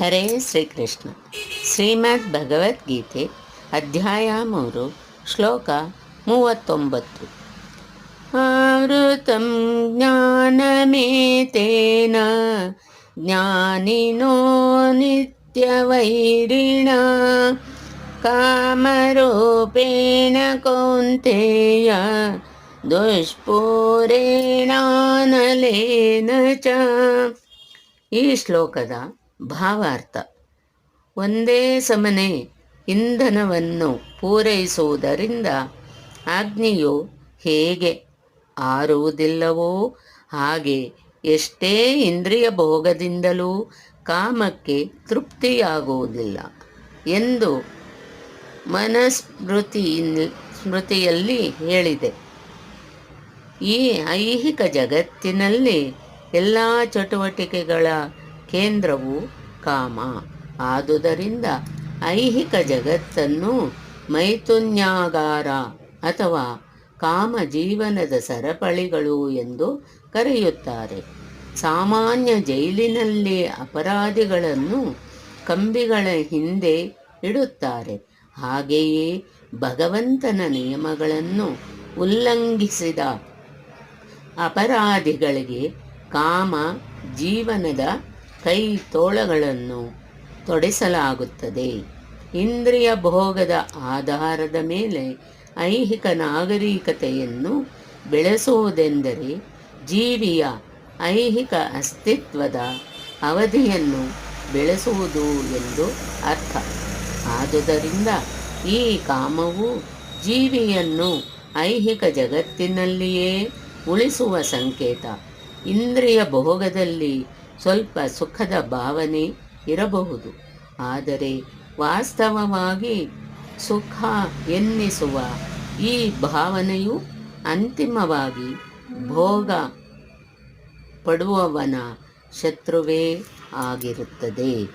ಹರೇ ಶ್ರೀಕೃಷ್ಣ ಶ್ರೀಮದ್ ಭಗವದ್ಗೀತೆ ಅಧ್ಯಾಯ ಮೂರು ಶ್ಲೋಕ ಮೂವತ್ತೊಂಬತ್ತು ಆವೃತಂ ಜ್ಞಾನಮೇತೇನ ಜ್ಞಾನಿನೋ ನಿತ್ಯವೈರಿಣ ಕಾಮರೂಪೇಣ ಕೌಂತೆಯ ದುಷ್ಪೂರೇಣಾನಲೇನ ಚ ಈ ಶ್ಲೋಕದ ಭಾವಾರ್ಥ. ಒಂದೇ ಸಮನೆ ಇಂಧನವನ್ನು ಪೂರೈಸುವುದರಿಂದ ಅಗ್ನಿಯು ಹೇಗೆ ಆರುವುದಿಲ್ಲವೋ ಹಾಗೆ ಎಷ್ಟೇ ಇಂದ್ರಿಯ ಭೋಗದಿಂದಲೂ ಕಾಮಕ್ಕೆ ತೃಪ್ತಿಯಾಗುವುದಿಲ್ಲ ಎಂದು ಮನಸ್ಮೃತಿ ಸ್ಮೃತಿಯಲ್ಲಿ ಹೇಳಿದೆ. ಈ ಐಹಿಕ ಜಗತ್ತಿನಲ್ಲಿ ಎಲ್ಲ ಚಟುವಟಿಕೆಗಳ ಕೇಂದ್ರವು ಕಾಮ. ಆದುದರಿಂದ ಐಹಿಕ ಜಗತ್ತನ್ನು ಮೈಥುನ್ಯಾಗಾರ ಅಥವಾ ಕಾಮ ಜೀವನದ ಸರಪಳಿಗಳು ಎಂದು ಕರೆಯುತ್ತಾರೆ. ಸಾಮಾನ್ಯ ಜೈಲಿನಲ್ಲಿ ಅಪರಾಧಿಗಳನ್ನು ಕಂಬಿಗಳ ಹಿಂದೆ ಇಡುತ್ತಾರೆ. ಹಾಗೆಯೇ ಭಗವಂತನ ನಿಯಮಗಳನ್ನು ಉಲ್ಲಂಘಿಸಿದ ಅಪರಾಧಿಗಳಿಗೆ ಕಾಮ ಜೀವನದ ಕೈ ತೋಳಗಳನ್ನು ತೊಡಿಸಲಾಗುತ್ತದೆ. ಇಂದ್ರಿಯ ಭೋಗದ ಆಧಾರದ ಮೇಲೆ ಐಹಿಕ ನಾಗರಿಕತೆಯನ್ನು ಬೆಳೆಸುವುದೆಂದರೆ ಜೀವಿಯ ಐಹಿಕ ಅಸ್ತಿತ್ವದ ಅವಧಿಯನ್ನು ಬೆಳೆಸುವುದು ಎಂದು ಅರ್ಥ. ಆದುದರಿಂದ ಈ ಕಾಮವು ಜೀವಿಯನ್ನು ಐಹಿಕ ಜಗತ್ತಿನಲ್ಲಿಯೇ ಉಳಿಸುವ ಸಂಕೇತ. ಇಂದ್ರಿಯ ಭೋಗದಲ್ಲಿ ಸ್ವಲ್ಪ ಸುಖದ ಭಾವನೆ ಇರಬಹುದು. ಆದರೆ ವಾಸ್ತವವಾಗಿ ಸುಖ ಎನ್ನಿಸುವ ಈ ಭಾವನೆಯು ಅಂತಿಮವಾಗಿ ಭೋಗ ಪಡುವವನ ಶತ್ರುವೇ ಆಗಿರುತ್ತದೆ.